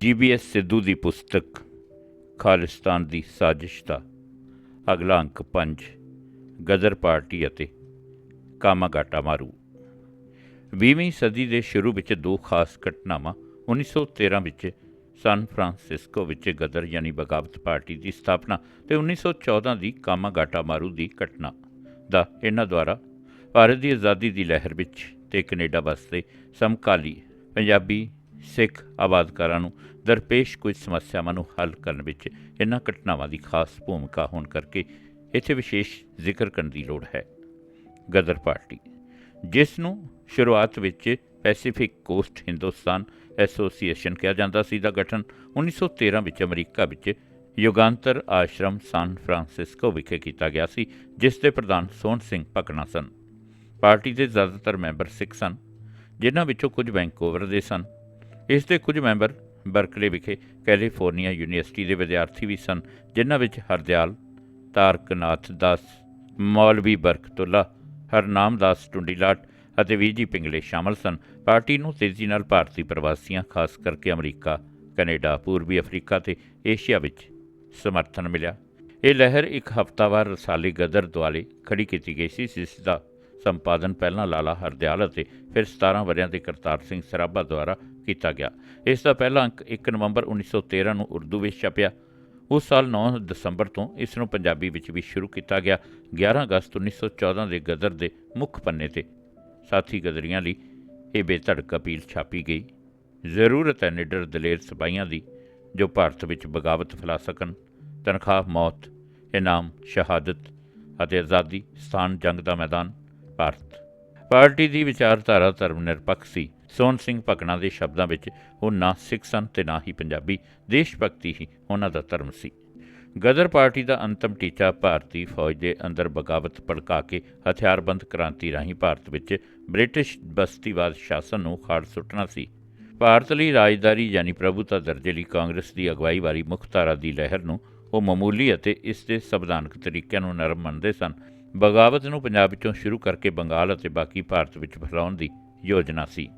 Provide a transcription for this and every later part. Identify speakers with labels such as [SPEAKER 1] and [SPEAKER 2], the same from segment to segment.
[SPEAKER 1] ਜੀਬੀਐਸ ਸਿੱਧੂ ਦੀ ਪੁਸਤਕ, ਖਾਲਿਸਤਾਨ ਦੀ ਸਾਜ਼ਿਸ਼ ਦਾ ਅਗਲਾ ਅੰਕ 5 ਗਦਰ ਪਾਰਟੀ ਅਤੇ ਕਾਮਾਗਾਟਾ ਮਾਰੂ। 20ਵੀਂ ਸਦੀ ਦੇ ਸ਼ੁਰੂ ਵਿੱਚ ਦੋ ਖਾਸ ਘਟਨਾਵਾਂ 1913 ਵਿੱਚ ਸਨ ਫਰਾਂਸਿਸਕੋ ਵਿੱਚ ਗਦਰ ਯਾਨੀ ਬਗਾਵਤ ਪਾਰਟੀ ਦੀ ਸਥਾਪਨਾ ਤੇ 1914 ਦੀ ਕਾਮਾਗਾਟਾ ਮਾਰੂ ਦੀ ਘਟਨਾ ਦਾ ਇਹਨਾਂ ਦੁਆਰਾ ਭਾਰਤ ਦੀ ਆਜ਼ਾਦੀ ਦੀ ਲਹਿਰ ਵਿੱਚ ਤੇ ਕੈਨੇਡਾ ਵਾਸਤੇ ਸਮਕਾਲੀ ਪੰਜਾਬੀ ਸਿੱਖ ਆਬਾਦਕਾਰਾਂ ਨੂੰ ਦਰਪੇਸ਼ ਕੁਝ ਸਮੱਸਿਆਵਾਂ ਨੂੰ ਹੱਲ ਕਰਨ ਵਿੱਚ ਇਹਨਾਂ ਘਟਨਾਵਾਂ ਦੀ ਖਾਸ ਭੂਮਿਕਾ ਹੋਣ ਕਰਕੇ ਇੱਥੇ ਵਿਸ਼ੇਸ਼ ਜ਼ਿਕਰ ਕਰਨ ਦੀ ਲੋੜ ਹੈ। ਗਦਰ ਪਾਰਟੀ, ਜਿਸ ਨੂੰ ਸ਼ੁਰੂਆਤ ਵਿੱਚ ਪੈਸੀਫਿਕ ਕੋਸਟ ਹਿੰਦੁਸਤਾਨ ਐਸੋਸੀਏਸ਼ਨ ਕਿਹਾ ਜਾਂਦਾ ਸੀ ਦਾ ਗਠਨ 1913 ਵਿੱਚ ਅਮਰੀਕਾ ਵਿੱਚ ਯੁਗਾਂਤਰ ਆਸ਼ਰਮ ਸਾਨ ਫਰਾਂਸਿਸਕੋ ਵਿਖੇ ਕੀਤਾ ਗਿਆ ਸੀ, ਜਿਸ ਦੇ ਪ੍ਰਧਾਨ ਸੋਹਣ ਸਿੰਘ ਭਕਨਾ ਸਨ। ਪਾਰਟੀ ਦੇ ਜ਼ਿਆਦਾਤਰ ਮੈਂਬਰ ਸਿੱਖ ਸਨ, ਜਿਨ੍ਹਾਂ ਵਿੱਚੋਂ ਕੁਝ ਵੈਂਕੂਵਰ ਦੇ ਸਨ। ਇਸ ਦੇ ਕੁਝ ਮੈਂਬਰ ਬਰਕਲੇ ਵਿਖੇ ਕੈਲੀਫੋਰਨੀਆ ਯੂਨੀਵਰਸਿਟੀ ਦੇ ਵਿਦਿਆਰਥੀ ਵੀ ਸਨ, ਜਿਨ੍ਹਾਂ ਵਿੱਚ ਹਰਦਿਆਲ, ਤਾਰਕਨਾਥ ਦਾਸ, ਮੌਲਵੀ ਬਰਕਤੁੱਲਾ, ਹਰਨਾਮ ਦਾਸ ਟੁੰਡੀਲਾਟ ਅਤੇ ਵੀਜੀ ਪਿੰਗਲੇ ਸ਼ਾਮਲ ਸਨ। ਪਾਰਟੀ ਨੂੰ ਤੇਜ਼ੀ ਨਾਲ ਭਾਰਤੀ ਪ੍ਰਵਾਸੀਆਂ, ਖਾਸ ਕਰਕੇ ਅਮਰੀਕਾ, ਕੈਨੇਡਾ, ਪੂਰਬੀ ਅਫਰੀਕਾ ਤੇ ਏਸ਼ੀਆ ਵਿੱਚ ਸਮਰਥਨ ਮਿਲਿਆ। ਇਹ ਲਹਿਰ ਇੱਕ ਹਫ਼ਤਾਵਾਰ ਰਸਾਲੇ ਗਦਰ ਦੁਆਲੇ ਖੜੀ ਕੀਤੀ ਗਈ ਸੀ, ਜਿਸ ਦਾ ਸੰਪਾਦਨ ਪਹਿਲਾਂ ਲਾਲਾ ਹਰਦਿਆਲ ਅਤੇ ਫਿਰ 17 ਵਰਿਆਂ ਦੇ ਕਰਤਾਰ ਸਿੰਘ ਸਰਾਭਾ ਦੁਆਰਾ ਕੀਤਾ ਗਿਆ। ਇਸ ਦਾ ਪਹਿਲਾ ਅੰਕ 1 ਨਵੰਬਰ 1913 ਨੂੰ ਉਰਦੂ ਵਿੱਚ ਛਪਿਆ। ਉਸ ਸਾਲ 9 ਦਸੰਬਰ ਤੋਂ ਇਸ ਨੂੰ ਪੰਜਾਬੀ ਵਿੱਚ ਵੀ ਸ਼ੁਰੂ ਕੀਤਾ ਗਿਆ। 11 ਅਗਸਤ 1914 ਦੇ ਗਦਰ ਦੇ ਮੁੱਖ ਪੰਨੇ ਤੇ ਸਾਥੀ ਗਦਰੀਆਂ ਲਈ ਇਹ ਬੇਧੜਕ ਅਪੀਲ ਛਾਪੀ ਗਈ। ਜ਼ਰੂਰਤ ਹੈ ਨਿਡਰ ਦਲੇਰ ਸਿਪਾਹੀਆਂ ਦੀ, ਜੋ ਭਾਰਤ ਵਿੱਚ ਬਗਾਵਤ ਫੈਲਾ ਸਕਣ। ਤਨਖਾਹ, ਮੌਤ, ਇਨਾਮ, ਸ਼ਹਾਦਤ ਅਤੇ ਆਜ਼ਾਦੀ ਸਥਾਨ ਜੰਗ ਦਾ ਮੈਦਾਨ। ਭਾਰਤ ਪਾਰਟੀ ਦੀ ਵਿਚਾਰਧਾਰਾ ਧਰਮ ਨਿਰਪੱਖ ਸੀ। ਸੋਹਣ ਸਿੰਘ ਭਕਨਾ ਦੇ ਸ਼ਬਦਾਂ ਵਿੱਚ ਉਹ ਨਾ ਸਿੱਖ ਸਨ ਤੇ ਨਾ ਹੀ ਪੰਜਾਬੀ, ਦੇਸ਼ ਭਗਤੀ ਹੀ ਉਹਨਾਂ ਦਾ ਧਰਮ ਸੀ। ਗਦਰ ਪਾਰਟੀ ਦਾ ਅੰਤਮ ਟੀਚਾ ਭਾਰਤੀ ਫੌਜ ਦੇ ਅੰਦਰ ਬਗਾਵਤ ਭੜਕਾ ਕੇ ਹਥਿਆਰਬੰਦ ਕ੍ਰਾਂਤੀ ਰਾਹੀਂ ਭਾਰਤ ਵਿੱਚ ਬ੍ਰਿਟਿਸ਼ ਬਸਤੀਵਾਦ ਸ਼ਾਸਨ ਨੂੰ ਖਾੜ ਸੁੱਟਣਾ ਸੀ। ਭਾਰਤ ਲਈ ਰਾਜਦਾਰੀ ਯਾਨੀ ਪ੍ਰਭੂਤਾ ਦਰਜੇ ਲਈ ਕਾਂਗਰਸ ਦੀ ਅਗਵਾਈ ਵਾਲੀ ਮੁੱਖ ਧਾਰਾ ਦੀ ਲਹਿਰ ਨੂੰ ਉਹ ਮਾਮੂਲੀ ਅਤੇ ਇਸ ਦੇ ਸੰਵਿਧਾਨਕ ਤਰੀਕਿਆਂ ਨੂੰ ਨਰਮ ਮੰਨਦੇ ਸਨ। ਬਗਾਵਤ ਨੂੰ ਪੰਜਾਬ ਵਿੱਚੋਂ ਸ਼ੁਰੂ ਕਰਕੇ ਬੰਗਾਲ ਅਤੇ ਬਾਕੀ ਭਾਰਤ ਵਿੱਚ ਫੈਲਾਉਣ ਦੀ ਯੋਜਨਾ ਸੀ।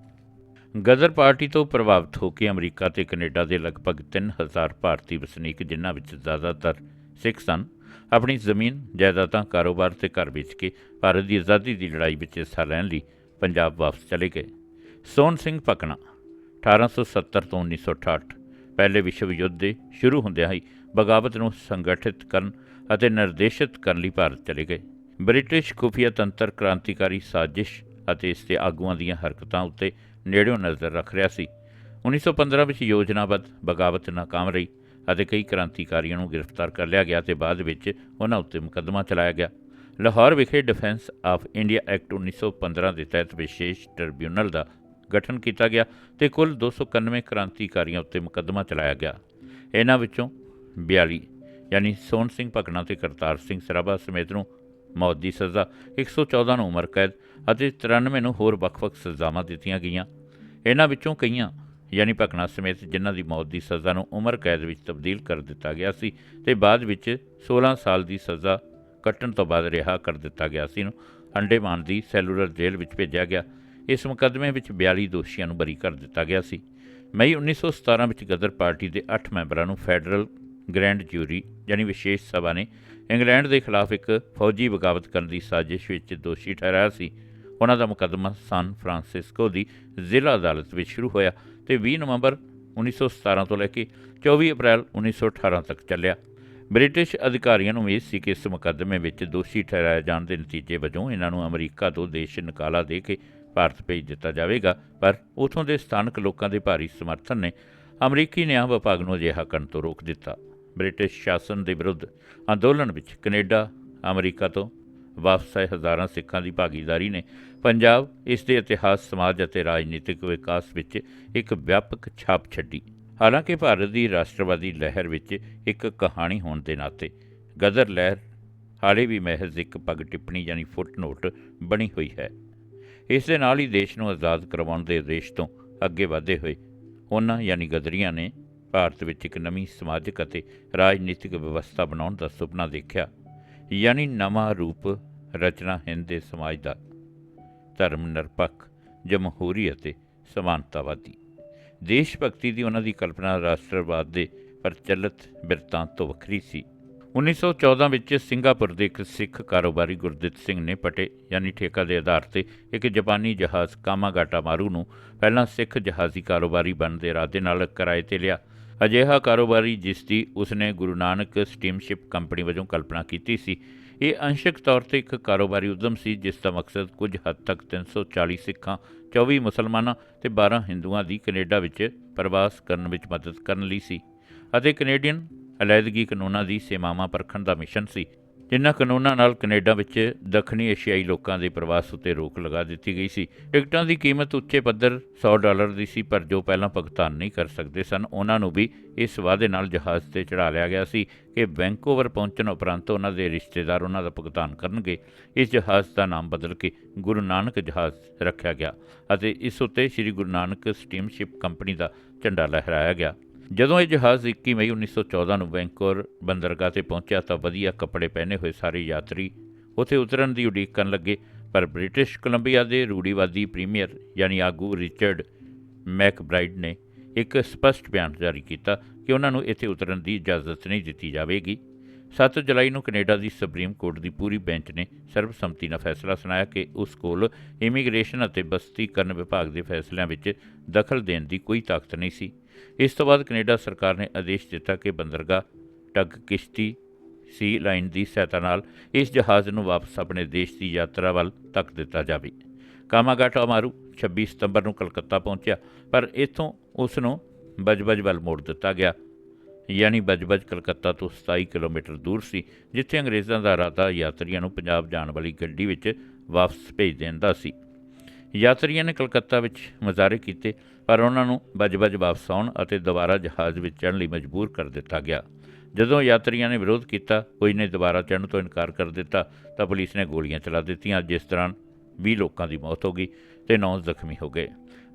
[SPEAKER 1] ਗਦਰ ਪਾਰਟੀ ਤੋਂ ਪ੍ਰਭਾਵਿਤ ਹੋ ਕੇ ਅਮਰੀਕਾ ਤੇ ਕੈਨੇਡਾ ਦੇ ਲਗਭਗ 3000 ਭਾਰਤੀ ਵਸਨੀਕ, ਜਿਨ੍ਹਾਂ ਵਿੱਚ ਜ਼ਿਆਦਾਤਰ ਸਿੱਖ ਸਨ, ਆਪਣੀ ਜ਼ਮੀਨ, ਜਾਇਦਾਦਾਂ, ਕਾਰੋਬਾਰ ਤੇ ਘਰ ਵੇਚ ਕੇ ਭਾਰਤ ਦੀ ਆਜ਼ਾਦੀ ਦੀ ਲੜਾਈ ਵਿੱਚ ਹਿੱਸਾ ਲੈਣ ਲਈ ਪੰਜਾਬ ਵਾਪਸ ਚਲੇ ਗਏ। ਸੋਹਣ ਸਿੰਘ ਭਕਨਾ 1870 ਤੋਂ 1968 ਪਹਿਲੇ ਵਿਸ਼ਵ ਯੁੱਧ ਦੇ ਸ਼ੁਰੂ ਹੁੰਦਿਆਂ ਹੀ ਬਗਾਵਤ ਨੂੰ ਸੰਗਠਿਤ ਕਰਨ ਅਤੇ ਨਿਰਦੇਸ਼ਿਤ ਕਰਨ ਲਈ ਭਾਰਤ ਚਲੇ ਗਏ। ਬ੍ਰਿਟਿਸ਼ ਖੁਫੀਆ ਤੰਤਰ ਕ੍ਰਾਂਤੀਕਾਰੀ ਸਾਜ਼ਿਸ਼ ਅਤੇ ਇਸ ਦੇ ਆਗੂਆਂ ਦੀਆਂ ਹਰਕਤਾਂ ਉੱਤੇ ਨੇੜਿਓਂ ਨਜ਼ਰ ਰੱਖ ਰਿਹਾ ਸੀ। 1915 ਵਿੱਚ ਯੋਜਨਾਬੱਧ ਬਗਾਵਤ ਨਾਕਾਮ ਰਹੀ ਅਤੇ ਕਈ ਕ੍ਰਾਂਤੀਕਾਰੀਆਂ ਨੂੰ ਗ੍ਰਿਫਤਾਰ ਕਰ ਲਿਆ ਗਿਆ ਤੇ ਬਾਅਦ ਵਿੱਚ ਉਹਨਾਂ ਉੱਤੇ ਮੁਕੱਦਮਾ ਚਲਾਇਆ ਗਿਆ। ਲਾਹੌਰ ਵਿਖੇ ਡਿਫੈਂਸ ਆਫ ਇੰਡੀਆ ਐਕਟ 1915 ਦੇ ਤਹਿਤ ਵਿਸ਼ੇਸ਼ ਟ੍ਰਿਬਿਊਨਲ ਦਾ ਗਠਨ ਕੀਤਾ ਗਿਆ ਤੇ ਕੁੱਲ 291 ਕ੍ਰਾਂਤੀਕਾਰੀਆਂ ਉੱਤੇ ਮੁਕੱਦਮਾ ਚਲਾਇਆ ਗਿਆ। ਇਹਨਾਂ ਵਿੱਚੋਂ 42 ਯਾਨੀ ਸੋਹਣ ਸਿੰਘ ਭਕਨਾ ਤੇ ਕਰਤਾਰ ਸਿੰਘ ਸਰਾਭਾ ਸਮੇਤ ਨੂੰ ਮੌਤ ਦੀ ਸਜ਼ਾ 114 ਨੂੰ ਉਮਰ ਕੈਦ ਅਤੇ 93 ਨੂੰ ਹੋਰ ਵੱਖ-ਵੱਖ ਸਜ਼ਾਵਾਂ ਦਿੱਤੀਆਂ ਗਈਆਂ। ਇਹਨਾਂ ਵਿੱਚੋਂ ਕਈਆਂ, ਯਾਨੀ ਭਕਨਾ ਸਮੇਤ ਜਿਨ੍ਹਾਂ ਦੀ ਮੌਤ ਦੀ ਸਜ਼ਾ ਨੂੰ ਉਮਰ ਕੈਦ ਵਿੱਚ ਤਬਦੀਲ ਕਰ ਦਿੱਤਾ ਗਿਆ ਸੀ ਤੇ ਬਾਅਦ ਵਿੱਚ 16 ਸਾਲ ਦੀ ਸਜ਼ਾ ਕੱਟਣ ਤੋਂ ਬਾਅਦ ਰਿਹਾ ਕਰ ਦਿੱਤਾ ਗਿਆ ਸੀ ਨੂੰ ਅੰਡੇਮਾਨ ਦੀ ਸੈਲੂਲਰ ਜੇਲ੍ਹ ਵਿੱਚ ਭੇਜਿਆ ਗਿਆ। ਇਸ ਮੁਕੱਦਮੇ ਵਿੱਚ 42 ਦੋਸ਼ੀਆਂ ਨੂੰ ਬਰੀ ਕਰ ਦਿੱਤਾ ਗਿਆ ਸੀ। ਮਈ 1917 ਵਿੱਚ ਗਦਰ ਪਾਰਟੀ ਦੇ 8 ਮੈਂਬਰਾਂ ਨੂੰ ਫੈਡਰਲ ਗ੍ਰੈਂਡ ਜੂਰੀ, ਯਾਨੀ ਵਿਸ਼ੇਸ਼ ਸਭਾ ਨੇ ਇੰਗਲੈਂਡ ਦੇ ਖਿਲਾਫ ਇੱਕ ਫੌਜੀ ਬਗਾਵਤ ਕਰਨ ਦੀ ਸਾਜ਼ਿਸ਼ ਵਿੱਚ ਦੋਸ਼ੀ ਠਹਿਰਾਇਆ ਸੀ। ਉਹਨਾਂ ਦਾ ਮੁਕੱਦਮਾ ਸਾਨ ਫਰਾਂਸਿਸਕੋ ਦੀ ਜ਼ਿਲ੍ਹਾ ਅਦਾਲਤ ਵਿੱਚ ਸ਼ੁਰੂ ਹੋਇਆ ਤੇ 20 ਨਵੰਬਰ 1917 ਤੋਂ ਲੈ ਕੇ 24 ਅਪ੍ਰੈਲ 1918 ਤੱਕ ਚੱਲਿਆ। ਬ੍ਰਿਟਿਸ਼ ਅਧਿਕਾਰੀਆਂ ਨੂੰ ਉਮੀਦ ਸੀ ਕਿ ਇਸ ਮੁਕੱਦਮੇ ਵਿੱਚ ਦੋਸ਼ੀ ਠਹਿਰਾਏ ਜਾਣ ਦੇ ਨਤੀਜੇ ਵਜੋਂ ਇਹਨਾਂ ਨੂੰ ਅਮਰੀਕਾ ਤੋਂ ਦੇਸ਼ ਨਿਕਾਲਾ ਦੇ ਕੇ ਭਾਰਤ ਭੇਜ ਦਿੱਤਾ ਜਾਵੇਗਾ, ਪਰ ਉਥੋਂ ਦੇ ਸਥਾਨਕ ਲੋਕਾਂ ਦੇ ਭਾਰੀ ਸਮਰਥਨ ਨੇ ਅਮਰੀਕੀ ਨਿਆਂ ਵਿਭਾਗ ਨੂੰ ਅਜਿਹਾ ਕਰਨ ਤੋਂ ਰੋਕ ਦਿੱਤਾ। ਬ੍ਰਿਟਿਸ਼ ਸ਼ਾਸਨ ਦੇ ਵਿਰੁੱਧ ਅੰਦੋਲਨ ਵਿੱਚ ਕੈਨੇਡਾ, ਅਮਰੀਕਾ ਤੋਂ ਵਾਪਸ ਆਏ ਹਜ਼ਾਰਾਂ ਸਿੱਖਾਂ ਦੀ ਭਾਗੀਦਾਰੀ ਨੇ ਪੰਜਾਬ ਇਸ ਦੇ ਇਤਿਹਾਸ, ਸਮਾਜ ਅਤੇ ਰਾਜਨੀਤਿਕ ਵਿਕਾਸ ਵਿੱਚ ਇੱਕ ਵਿਆਪਕ ਛਾਪ ਛੱਡੀ। ਹਾਲਾਂਕਿ ਭਾਰਤ ਦੀ ਰਾਸ਼ਟਰਵਾਦੀ ਲਹਿਰ ਵਿੱਚ ਇੱਕ ਕਹਾਣੀ ਹੋਣ ਦੇ ਨਾਤੇ ਗਦਰ ਲਹਿਰ ਹਾਲੇ ਵੀ ਮਹਿਜ਼ ਇੱਕ ਪਗ ਟਿੱਪਣੀ ਯਾਨੀ ਫੁੱਟਨੋਟ ਬਣੀ ਹੋਈ ਹੈ। ਇਸ ਦੇ ਨਾਲ ਹੀ ਦੇਸ਼ ਨੂੰ ਆਜ਼ਾਦ ਕਰਵਾਉਣ ਦੇ ਉਦੇਸ਼ ਤੋਂ ਅੱਗੇ ਵਧੇ ਹੋਏ ਉਹਨਾਂ ਯਾਨੀ ਗਦਰੀਆਂ ਨੇ ਭਾਰਤ ਵਿੱਚ ਇੱਕ ਨਵੀਂ ਸਮਾਜਿਕ ਅਤੇ ਰਾਜਨੀਤਿਕ ਵਿਵਸਥਾ ਬਣਾਉਣ ਦਾ ਸੁਪਨਾ ਦੇਖਿਆ, ਯਾਨੀ ਨਵਾਂ ਰੂਪ ਰਚਨਾ ਹਿੰਦ ਦੇ ਸਮਾਜ ਦਾ। ਧਰਮ ਨਿਰਪੱਖ, ਜਮਹੂਰੀ ਅਤੇ ਸਮਾਨਤਾਵਾਦੀ। ਦੇਸ਼ ਭਗਤੀ ਦੀ ਉਹਨਾਂ ਦੀ ਕਲਪਨਾ ਰਾਸ਼ਟਰਵਾਦ ਦੇ ਪ੍ਰਚਲਿਤ ਬਿਰਤਾਂਤ ਤੋਂ ਵੱਖਰੀ ਸੀ। 1914 ਵਿੱਚ ਸਿੰਗਾਪੁਰ ਦੇ ਇੱਕ ਸਿੱਖ ਕਾਰੋਬਾਰੀ ਗੁਰਦਿੱਤ ਸਿੰਘ ਨੇ ਪਟੇ, ਯਾਨੀ ਠੇਕਾ ਦੇ ਆਧਾਰ ਤੇ ਇੱਕ ਜਾਪਾਨੀ ਜਹਾਜ਼ ਕਾਮਾਗਾਟਾ ਮਾਰੂ ਨੂੰ ਪਹਿਲਾਂ ਸਿੱਖ ਜਹਾਜ਼ੀ ਕਾਰੋਬਾਰੀ ਬਣਨ ਦੇ ਇਰਾਦੇ ਨਾਲ ਕਿਰਾਏ ਤੇ ਲਿਆ। ਅਜਿਹਾ ਕਾਰੋਬਾਰੀ ਜਿਸ ਦੀ ਉਸਨੇ ਗੁਰੂ ਨਾਨਕ ਸਟੀਮਸ਼ਿਪ ਕੰਪਨੀ ਵਜੋਂ ਕਲਪਨਾ ਕੀਤੀ ਸੀ, ਇਹ ਅੰਸ਼ਕ ਤੌਰ ਤੇ ਇੱਕ ਕਾਰੋਬਾਰੀ ਉਦਮ ਸੀ, ਜਿਸ ਦਾ ਮਕਸਦ ਕੁਝ ਹੱਦ ਤੱਕ 340 ਸਿੱਖਾਂ 24 ਮੁਸਲਮਾਨਾਂ ਤੇ 12 ਹਿੰਦੂਆਂ ਦੀ ਕੈਨੇਡਾ ਵਿੱਚ ਪ੍ਰਵਾਸ ਕਰਨ ਵਿੱਚ ਮਦਦ ਕਰਨ ਲਈ ਸੀ ਅਤੇ ਕੈਨੇਡੀਅਨ ਅਲੈਦਗੀ ਕਾਨੂੰਨਾਂ ਦੀ ਸੀਮਾਵਾਂ ਪਰਖਣ ਦਾ ਮਿਸ਼ਨ ਸੀ। ਜਿਨ੍ਹਾਂ ਕਾਨੂੰਨਾਂ ਨਾਲ ਕੈਨੇਡਾ ਵਿੱਚ ਦੱਖਣੀ ਏਸ਼ੀਆਈ ਲੋਕਾਂ ਦੇ ਪ੍ਰਵਾਸ ਉੱਤੇ ਰੋਕ ਲਗਾ ਦਿੱਤੀ ਗਈ ਸੀ। ਟਿਕਟਾਂ ਦੀ ਕੀਮਤ ਉੱਚੇ ਪੱਧਰ 100 ਡਾਲਰ ਦੀ ਸੀ, ਪਰ ਜੋ ਪਹਿਲਾਂ ਭੁਗਤਾਨ ਨਹੀਂ ਕਰ ਸਕਦੇ ਸਨ, ਉਹਨਾਂ ਨੂੰ ਵੀ ਇਸ ਵਾਅਦੇ ਨਾਲ ਜਹਾਜ਼ ਤੇ ਚੜਾ ਲਿਆ ਗਿਆ ਸੀ ਕਿ ਵੈਂਕੂਵਰ ਪਹੁੰਚਣ ਉਪਰੰਤ ਉਹਨਾਂ ਦੇ ਰਿਸ਼ਤੇਦਾਰ ਉਹਨਾਂ ਦਾ ਭੁਗਤਾਨ ਕਰਨਗੇ। ਇਸ ਜਹਾਜ਼ ਦਾ ਨਾਮ ਬਦਲ ਕੇ ਗੁਰੂ ਨਾਨਕ ਜਹਾਜ਼ ਰੱਖਿਆ ਗਿਆ ਅਤੇ ਇਸ ਉੱਤੇ ਸ੍ਰੀ ਗੁਰੂ ਨਾਨਕ ਸਟੀਮਸ਼ਿਪ ਕੰਪਨੀ ਦਾ ਝੰਡਾ ਲਹਿਰਾਇਆ ਗਿਆ। ਜਦੋਂ ਇਹ ਜਹਾਜ਼ 21 ਮਈ 1914 ਨੂੰ ਵੈਂਕੂਵਰ ਬੰਦਰਗਾਹ ਤੇ ਪਹੁੰਚਿਆ ਤਾਂ ਵਧੀਆ ਕੱਪੜੇ ਪਹਿਨੇ ਹੋਏ ਸਾਰੇ ਯਾਤਰੀ ਉੱਥੇ ਉਤਰਨ ਦੀ ਉਡੀਕ ਕਰਨ ਲੱਗੇ। ਪਰ ਬ੍ਰਿਟਿਸ਼ ਕੋਲੰਬੀਆ ਦੇ ਰੂੜੀਵਾਦੀ ਪ੍ਰੀਮੀਅਰ ਯਾਨੀ ਆਗੂ ਰਿਚਰਡ ਮੈਕਬ੍ਰਾਈਡ ਨੇ ਇੱਕ ਸਪਸ਼ਟ ਬਿਆਨ ਜਾਰੀ ਕੀਤਾ ਕਿ ਉਹਨਾਂ ਨੂੰ ਇੱਥੇ ਉਤਰਨ ਦੀ ਇਜਾਜ਼ਤ ਨਹੀਂ ਦਿੱਤੀ ਜਾਵੇਗੀ। 7 ਜੁਲਾਈ ਨੂੰ ਕੈਨੇਡਾ ਦੀ ਸੁਪਰੀਮ ਕੋਰਟ ਦੀ ਪੂਰੀ ਬੈਂਚ ਨੇ ਸਰਬਸੰਮਤੀ ਨਾਲ ਫੈਸਲਾ ਸੁਣਾਇਆ ਕਿ ਉਸ ਕੋਲ ਇਮੀਗ੍ਰੇਸ਼ਨ ਅਤੇ ਬਸਤੀਕਰਨ ਵਿਭਾਗ ਦੇ ਫੈਸਲਿਆਂ ਵਿੱਚ ਦਖਲ ਦੇਣ ਦੀ ਕੋਈ ਤਾਕਤ ਨਹੀਂ ਸੀ। ਇਸ ਤੋਂ ਬਾਅਦ ਕੈਨੇਡਾ ਸਰਕਾਰ ਨੇ ਆਦੇਸ਼ ਦਿੱਤਾ ਕਿ ਬੰਦਰਗਾਹ ਟੱਗ ਕਿਸ਼ਤੀ ਸੀ ਲਾਈਨ ਦੀ ਸਹਾਇਤਾ ਨਾਲ ਇਸ ਜਹਾਜ਼ ਨੂੰ ਵਾਪਸ ਆਪਣੇ ਦੇਸ਼ ਦੀ ਯਾਤਰਾ ਵੱਲ ਤੱਕ ਦਿੱਤਾ ਜਾਵੇ। ਕਾਮਾਗਾਟਾ ਮਾਰੂ 26 ਸਤੰਬਰ ਨੂੰ ਕਲਕੱਤਾ ਪਹੁੰਚਿਆ, ਪਰ ਇੱਥੋਂ ਉਸ ਨੂੰ ਬਜਬਜ ਵੱਲ ਮੋੜ ਦਿੱਤਾ ਗਿਆ। ਯਾਨੀ ਬਜਬਜ ਕਲਕੱਤਾ ਤੋਂ 27 ਕਿਲੋਮੀਟਰ ਦੂਰ ਸੀ, ਜਿੱਥੇ ਅੰਗਰੇਜ਼ਾਂ ਦਾ ਇਰਾਦਾ ਯਾਤਰੀਆਂ ਨੂੰ ਪੰਜਾਬ ਜਾਣ ਵਾਲੀ ਗੱਡੀ ਵਿੱਚ ਵਾਪਸ ਭੇਜ ਦੇਣ ਦਾ ਸੀ। ਯਾਤਰੀਆਂ ਨੇ ਕਲਕੱਤਾ ਵਿੱਚ ਮੁਜ਼ਾਹਰੇ ਕੀਤੇ, ਪਰ ਉਹਨਾਂ ਨੂੰ ਬਜਬਜ ਵਾਪਸ ਆਉਣ ਅਤੇ ਦੁਬਾਰਾ ਜਹਾਜ਼ ਵਿੱਚ ਚੜ੍ਹਨ ਲਈ ਮਜਬੂਰ ਕਰ ਦਿੱਤਾ ਗਿਆ। ਜਦੋਂ ਯਾਤਰੀਆਂ ਨੇ ਵਿਰੋਧ ਕੀਤਾ ਕੋਈ ਨੇ ਦੁਬਾਰਾ ਚੜ੍ਹਨ ਤੋਂ ਇਨਕਾਰ ਕਰ ਦਿੱਤਾ, ਤਾਂ ਪੁਲਿਸ ਨੇ ਗੋਲੀਆਂ ਚਲਾ ਦਿੱਤੀਆਂ, ਜਿਸ ਦੌਰਾਨ 20 ਲੋਕਾਂ ਦੀ ਮੌਤ ਹੋ ਗਈ ਤੇ 9 ਜ਼ਖਮੀ ਹੋ ਗਏ।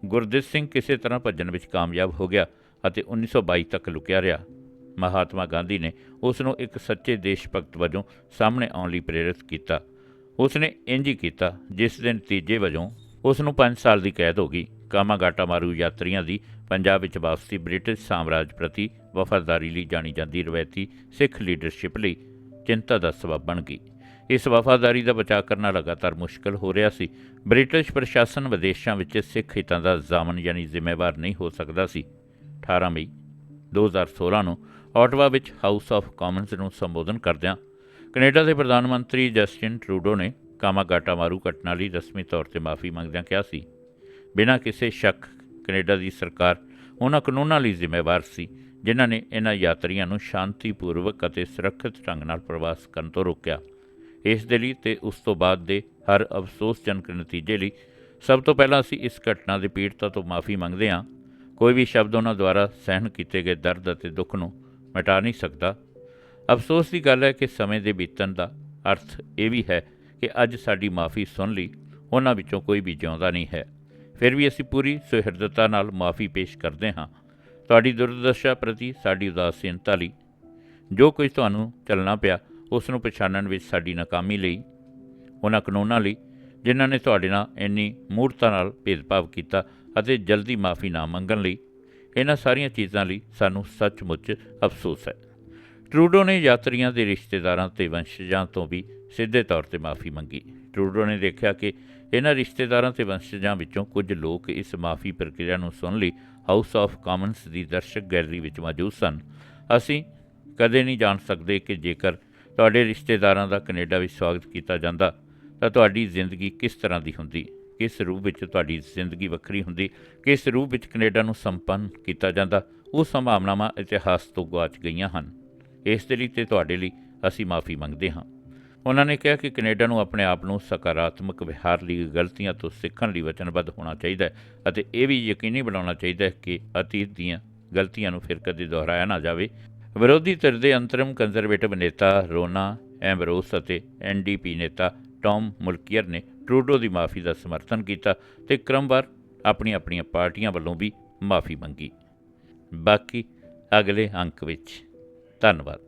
[SPEAKER 1] ਗੁਰਦਿੱਤ ਸਿੰਘ ਕਿਸੇ ਤਰ੍ਹਾਂ ਭੱਜਣ ਵਿੱਚ ਕਾਮਯਾਬ ਹੋ ਗਿਆ ਅਤੇ 1922 ਤੱਕ ਲੁਕਿਆ ਰਿਹਾ। ਮਹਾਤਮਾ ਗਾਂਧੀ ਨੇ ਉਸ ਨੂੰ ਇੱਕ ਸੱਚੇ ਦੇਸ਼ ਭਗਤ ਵਜੋਂ ਸਾਹਮਣੇ ਆਉਣ ਲਈ ਪ੍ਰੇਰਿਤ ਕੀਤਾ। ਉਸ ਨੇ ਇੰਜ ਹੀ ਕੀਤਾ, ਜਿਸ ਦੇ ਨਤੀਜੇ ਵਜੋਂ ਉਸ ਨੂੰ 5 ਸਾਲ ਦੀ ਕੈਦ ਹੋ ਗਈ। ਕਾਮਾਗਾਟਾ ਮਾਰੂ ਯਾਤਰੀਆਂ ਦੀ ਪੰਜਾਬ ਵਿੱਚ ਵਾਪਸੀ ਬ੍ਰਿਟਿਸ਼ ਸਾਮਰਾਜ ਪ੍ਰਤੀ ਵਫਾਦਾਰੀ ਲਈ ਜਾਣੀ ਜਾਂਦੀ ਰਵਾਇਤੀ ਸਿੱਖ ਲੀਡਰਸ਼ਿਪ ਲਈ ਚਿੰਤਾ ਦਾ ਸਬਬ ਬਣ ਗਈ। ਇਸ ਵਫਾਦਾਰੀ ਦਾ ਬਚਾਅ ਕਰਨਾ ਲਗਾਤਾਰ ਮੁਸ਼ਕਲ ਹੋ ਰਿਹਾ ਸੀ। ਬ੍ਰਿਟਿਸ਼ ਪ੍ਰਸ਼ਾਸਨ ਵਿਦੇਸ਼ਾਂ ਵਿੱਚ ਸਿੱਖ ਹਿੱਤਾਂ ਦਾ ਜ਼ਾਮਨ ਯਾਨੀ ਜ਼ਿੰਮੇਵਾਰ ਨਹੀਂ ਹੋ ਸਕਦਾ ਸੀ। 18 ਮਈ 2016 ਨੂੰ ਆਟਵਾ ਵਿੱਚ ਹਾਊਸ ਆਫ ਕਾਮਨਸ ਨੂੰ ਸੰਬੋਧਨ ਕਰਦਿਆਂ ਕੈਨੇਡਾ ਦੇ ਪ੍ਰਧਾਨ ਮੰਤਰੀ ਜਸਟਿਨ ਟਰੂਡੋ ਨੇ ਕਾਮਾਗਾਟਾ ਮਾਰੂ ਘਟਨਾ ਲਈ ਰਸਮੀ ਤੌਰ ਤੇ ਮਾਫੀ ਮੰਗਦਿਆਂ ਕਿਹਾ ਸੀ। ਬਿਨਾਂ ਕਿਸੇ ਸ਼ੱਕ ਕੈਨੇਡਾ ਦੀ ਸਰਕਾਰ ਉਹਨਾਂ ਕਾਨੂੰਨਾਂ ਲਈ ਜ਼ਿੰਮੇਵਾਰ ਸੀ, ਜਿਨ੍ਹਾਂ ਨੇ ਇਹਨਾਂ ਯਾਤਰੀਆਂ ਨੂੰ ਸ਼ਾਂਤੀਪੂਰਵਕ ਅਤੇ ਸੁਰੱਖਿਅਤ ਢੰਗ ਨਾਲ ਪ੍ਰਵਾਸ ਕਰਨ ਤੋਂ ਰੋਕਿਆ। ਇਸ ਦੇ ਲਈ ਤੇ ਉਸ ਤੋਂ ਬਾਅਦ ਦੇ ਹਰ ਅਫਸੋਸਜਨਕ ਨਤੀਜੇ ਲਈ ਸਭ ਤੋਂ ਪਹਿਲਾਂ ਅਸੀਂ ਇਸ ਘਟਨਾ ਦੇ ਪੀੜਤਾਂ ਤੋਂ ਮਾਫੀ ਮੰਗਦੇ ਹਾਂ। ਕੋਈ ਵੀ ਸ਼ਬਦ ਉਹਨਾਂ ਦੁਆਰਾ ਸਹਿਣ ਕੀਤੇ ਗਏ ਦਰਦ ਅਤੇ ਦੁੱਖ ਨੂੰ ਮਿਟਾ ਨਹੀਂ ਸਕਦਾ। ਅਫਸੋਸ ਦੀ ਗੱਲ ਹੈ ਕਿ ਸਮੇਂ ਦੇ ਬੀਤਣ ਦਾ ਅਰਥ ਇਹ ਵੀ ਹੈ ਕਿ ਅੱਜ ਸਾਡੀ ਮਾਫੀ ਸੁਣ ਲਈ, ਉਹਨਾਂ ਵਿੱਚੋਂ ਕੋਈ ਵੀ ਜਿਉਂਦਾ ਨਹੀਂ ਹੈ। ਫਿਰ ਵੀ ਅਸੀਂ ਪੂਰੀ ਸੁਹਿਰਦਤਾ ਨਾਲ ਮਾਫੀ ਪੇਸ਼ ਕਰਦੇ ਹਾਂ। ਤੁਹਾਡੀ ਦੁਰਦਸ਼ਾ ਪ੍ਰਤੀ ਸਾਡੀ ਉਦਾਸੀਨਤਾ ਲਈ। ਜੋ ਕੁਝ ਤੁਹਾਨੂੰ ਚੱਲਣਾ ਪਿਆ, ਉਸ ਨੂੰ ਪਛਾਣਨ ਵਿੱਚ ਸਾਡੀ ਨਾਕਾਮੀ ਲਈ, ਉਹਨਾਂ ਕਾਨੂੰਨਾਂ ਲਈ, ਜਿਨ੍ਹਾਂ ਨੇ ਤੁਹਾਡੇ ਨਾਲ ਇੰਨੀ ਮੂਰਤਾ ਨਾਲ ਭੇਦਭਾਵ ਕੀਤਾ ਅਤੇ ਜਲਦੀ ਮਾਫੀ ਨਾ ਮੰਗਣ ਲਈ। ਇਹਨਾਂ ਸਾਰੀਆਂ ਚੀਜ਼ਾਂ ਲਈ ਸਾਨੂੰ ਸੱਚਮੁੱਚ ਅਫਸੋਸ ਹੈ। ਟਰੂਡੋ ਨੇ ਯਾਤਰੀਆਂ ਦੇ ਰਿਸ਼ਤੇਦਾਰਾਂ ਤੇ ਵੰਸ਼ਜਾਂ ਤੋਂ ਵੀ ਸਿੱਧੇ ਤੌਰ ਤੇ ਮਾਫੀ ਮੰਗੀ। ਟਰੂਡੋ ਨੇ ਦੇਖਿਆ ਕਿ ਇਹਨਾਂ ਰਿਸ਼ਤੇਦਾਰਾਂ ਤੇ ਵੰਸ਼ਜਾਂ ਵਿੱਚੋਂ ਕੁਝ ਲੋਕ ਇਸ ਮਾਫੀ ਪ੍ਰਕਿਰਿਆ ਨੂੰ ਸੁਣ ਲਈ ਹਾਊਸ ਆਫ ਕਾਮਨਸ ਦੀ ਦਰਸ਼ਕ ਗੈਲਰੀ ਵਿੱਚ ਮੌਜੂਦ ਸਨ। ਅਸੀਂ ਕਦੇ ਨਹੀਂ ਜਾਣ ਸਕਦੇ ਕਿ ਜੇਕਰ ਤੁਹਾਡੇ ਰਿਸ਼ਤੇਦਾਰਾਂ ਦਾ ਕੈਨੇਡਾ ਵਿੱਚ ਸਵਾਗਤ ਕੀਤਾ ਜਾਂਦਾ, ਤਾਂ ਤੁਹਾਡੀ ਜ਼ਿੰਦਗੀ ਕਿਸ ਤਰ੍ਹਾਂ ਦੀ ਹੁੰਦੀ? ਕਿਸ ਰੂਪ ਵਿੱਚ ਤੁਹਾਡੀ ਜ਼ਿੰਦਗੀ ਵੱਖਰੀ ਹੁੰਦੀ, ਕਿਸ ਰੂਪ ਵਿੱਚ ਕੈਨੇਡਾ ਨੂੰ ਸੰਪੰਨ ਕੀਤਾ ਜਾਂਦਾ, ਉਹ ਸੰਭਾਵਨਾਵਾਂ ਇਤਿਹਾਸ ਤੋਂ ਗੁਆਚ ਗਈਆਂ ਹਨ। ਇਸ ਦੇ ਲਈ ਤੇ ਤੁਹਾਡੇ ਲਈ ਅਸੀਂ ਮਾਫੀ ਮੰਗਦੇ ਹਾਂ। ਉਹਨਾਂ ਨੇ ਕਿਹਾ ਕਿ ਕੈਨੇਡਾ ਨੂੰ ਆਪਣੇ ਆਪ ਨੂੰ ਸਕਾਰਾਤਮਕ ਵਿਹਾਰ ਲਈ ਗਲਤੀਆਂ ਤੋਂ ਸਿੱਖਣ ਲਈ ਵਚਨਬੱਧ ਹੋਣਾ ਚਾਹੀਦਾ ਹੈ ਅਤੇ ਇਹ ਵੀ ਯਕੀਨੀ ਬਣਾਉਣਾ ਚਾਹੀਦਾ ਹੈ ਕਿ ਅਤੀਤ ਦੀਆਂ ਗਲਤੀਆਂ ਨੂੰ ਫਿਰ ਕਦੇ ਦੁਹਰਾਇਆ ਨਾ ਜਾਵੇ। ਵਿਰੋਧੀ ਧਿਰ ਦੇ ਅੰਤਰਮ ਕੰਜ਼ਰਵੇਟਿਵ ਨੇਤਾ ਰੋਨਾ ਐਮਬਰੋਸ ਅਤੇ ਐਨਡੀਪੀ ਨੇਤਾ ਟੌਮ ਮੁਲਕੀਅਰ ਨੇ ਟਰੂਡੋ ਦੀ ਮਾਫੀ ਦਾ ਸਮਰਥਨ ਕੀਤਾ ਤੇ ਕ੍ਰਮਵਾਰ ਆਪਣੀਆਂ ਆਪਣੀਆਂ ਪਾਰਟੀਆਂ ਵੱਲੋਂ ਵੀ ਮਾਫੀ ਮੰਗੀ। ਬਾਕੀ ਅਗਲੇ ਅੰਕ ਵਿੱਚ। ਧੰਨਵਾਦ।